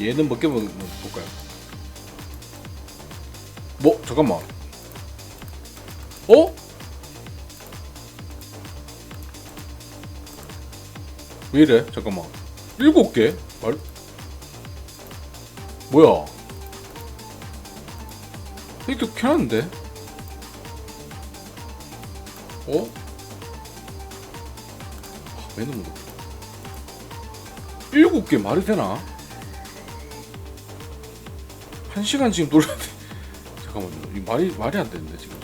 얘는 몇개먹 볼까요? 뭐 잠깐만. 어? 왜 이래? 잠깐만. 일곱 개? 말 뭐야? 이것도 켜놨는데? 어? 아, 왜 너무 높아? 일곱 개 말이 되나? 한 시간 지금 돼. 잠깐만요. 이 말이 말이 안 되는데 지금.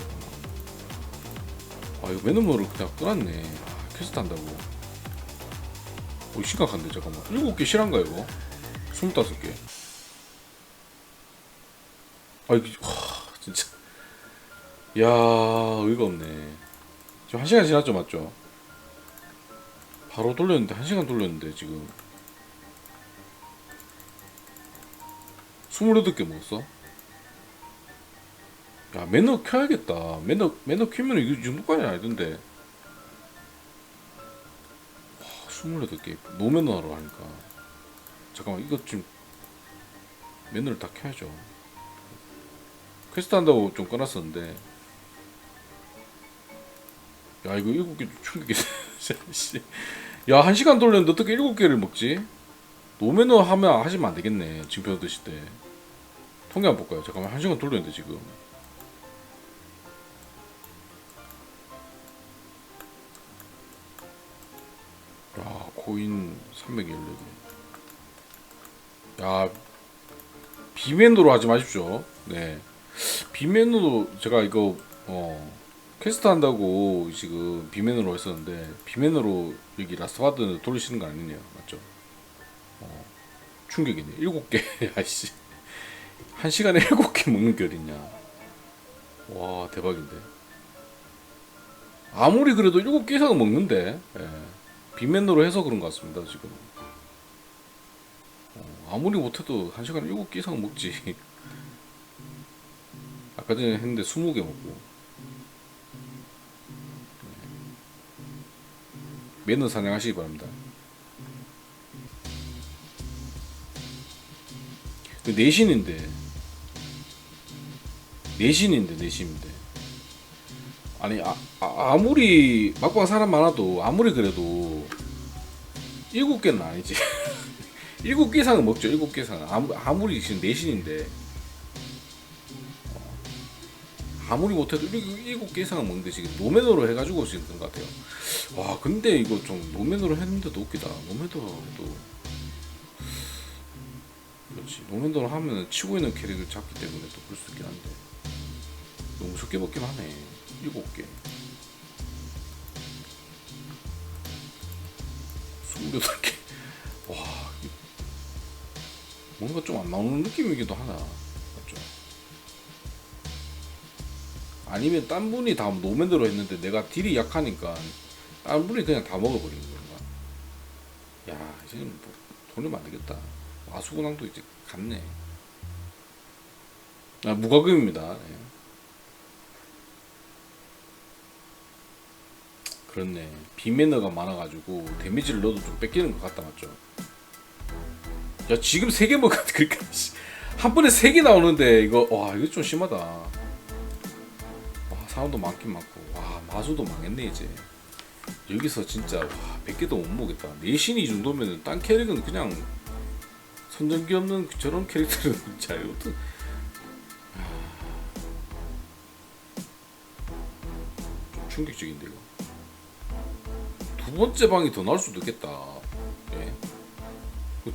아 이거 매너머를 그냥 끊었네. 아, 퀘스트 한다고. 오 심각한데 잠깐만. 일곱 개 실한가 이거? 스물다섯 개. 아 이게 와 진짜. 야 의가 없네. 지금 한 시간 지났죠 맞죠? 바로 돌렸는데 한 시간 돌렸는데 지금. 28개 먹었어? 야 매너 켜야겠다. 매너 매너 켜면 이 정도까지 아니던데. 와 28개. 노매너로 하니까. 잠깐만 이거 지금 매너를 다 켜야죠. 퀘스트 한다고 좀 꺼놨었는데. 야 이거 7개 충격이 야 1시간 돌렸는데 어떻게 7개를 먹지? 노매너 하면 하시면 안 되겠네. 지금 드실 때 통계 한번 볼까요? 잠깐만 1시간 돌렸는데 지금. 야 코인 314개 야 비맨으로 하지 마십시오. 네. 비맨으로 제가 이거 어 퀘스트 한다고 지금 비맨으로 했었는데 비맨으로 여기 라스트바드 돌리시는 거 아니네요 맞죠? 어, 충격이네. 일곱 개 아씨 한 시간에 일곱 개 먹는 게 어딨냐. 와 대박인데. 아무리 그래도 일곱 개 이상은 먹는데. 예. 비맨으로 해서 그런 것 같습니다 지금. 어, 아무리 못해도 한 시간에 일곱 개 이상은 먹지. 아까 전에 했는데 스무 개 먹고. 매너 사냥하시기 바랍니다. 그 내신인데. 내신인데 내신인데. 아니 아, 아, 아무리 막방 사람 많아도 아무리 그래도 일곱 개는 아니지. 일곱 개 이상은 먹죠 일곱 개 이상은. 아무, 아무리 지금 내신인데. 어, 아무리 못해도 일- 일곱 개 이상은 먹는데 지금 노매너로 해가지고 지금 그런 것 같아요. 와 근데 이거 좀 노맨으로 했는데도 웃기다. 해도 그렇지. 노맨으로 하면은 치고 있는 캐릭을 잡기 때문에 또 그럴 수 있긴 한데. 너무 적게 먹긴 하네. 일곱 개. 스물여덟 개 와 뭔가 좀 안 나오는 느낌이기도 하나. 맞죠? 아니면 딴 분이 다 노맨으로 했는데 내가 딜이 약하니까 다른 분이 그냥 다 먹어버리는 건가? 야, 이제는 뭐안 되겠다. 와수군항도 이제 갔네. 아, 무과금입니다. 예. 그렇네. 비매너가 많아가지고 데미지를 넣어도 좀 뺏기는 것 같다, 맞죠? 야, 지금 3개 먹었는데, 그러니까, 씨. 한 번에 3개 나오는데, 이거, 와, 이거 좀 심하다. 와, 사람도 많긴 많고, 와, 마수도 망했네, 이제. 여기서 진짜 와 100개도 못 먹겠다 내신이 이 정도면 딴 캐릭은 그냥 선전기 없는 저런 캐릭터는 좀 충격적인데 이거. 두 번째 방이 더 나올 수도 있겠다. 예.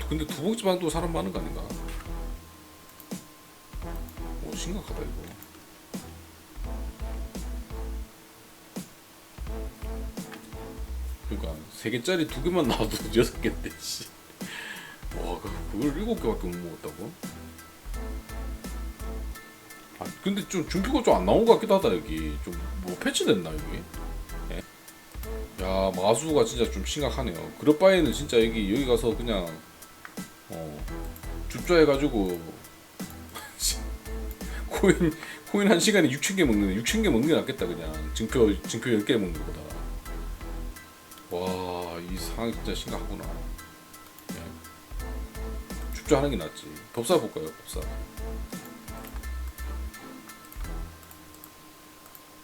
근데 두 번째 방도 사람 많은 거 아닌가? 오 심각하다 이거. 그러니까 세 개짜리 두 개만 나와도 여섯 개인데 씨. 와 그- 그걸 일곱 개밖에 못 먹었다고? 아 근데 좀 준표가 좀 안 나온 것 같기도 하다 여기 좀 뭐 패치됐나 여기? 예? 야 마수가 진짜 좀 심각하네요. 그럴 바에는 진짜 여기 여기 가서 그냥 어 줍자 해가지고 코인 코인 한 시간에 6천 개 먹는데 6천 개 먹는 게 낫겠다 그냥 증표 증표 10개 먹는 것보다. 와, 이 상황이 진짜 심각하구나. 예. 집중하는 게 낫지. 법사 볼까요? 법사.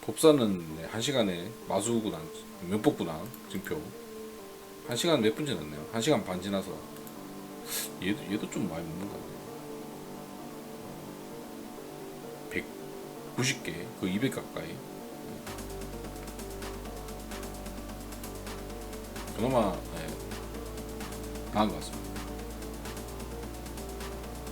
법사는 네, 한 시간에 마수구단 면법구단 증표 한 시간 몇 분 지났네요. 한 시간 반 지나서 얘도 얘도 좀 많이 먹는 것 같네. 190개, 그200 가까이. 그나마 네, 나은 것 같습니다.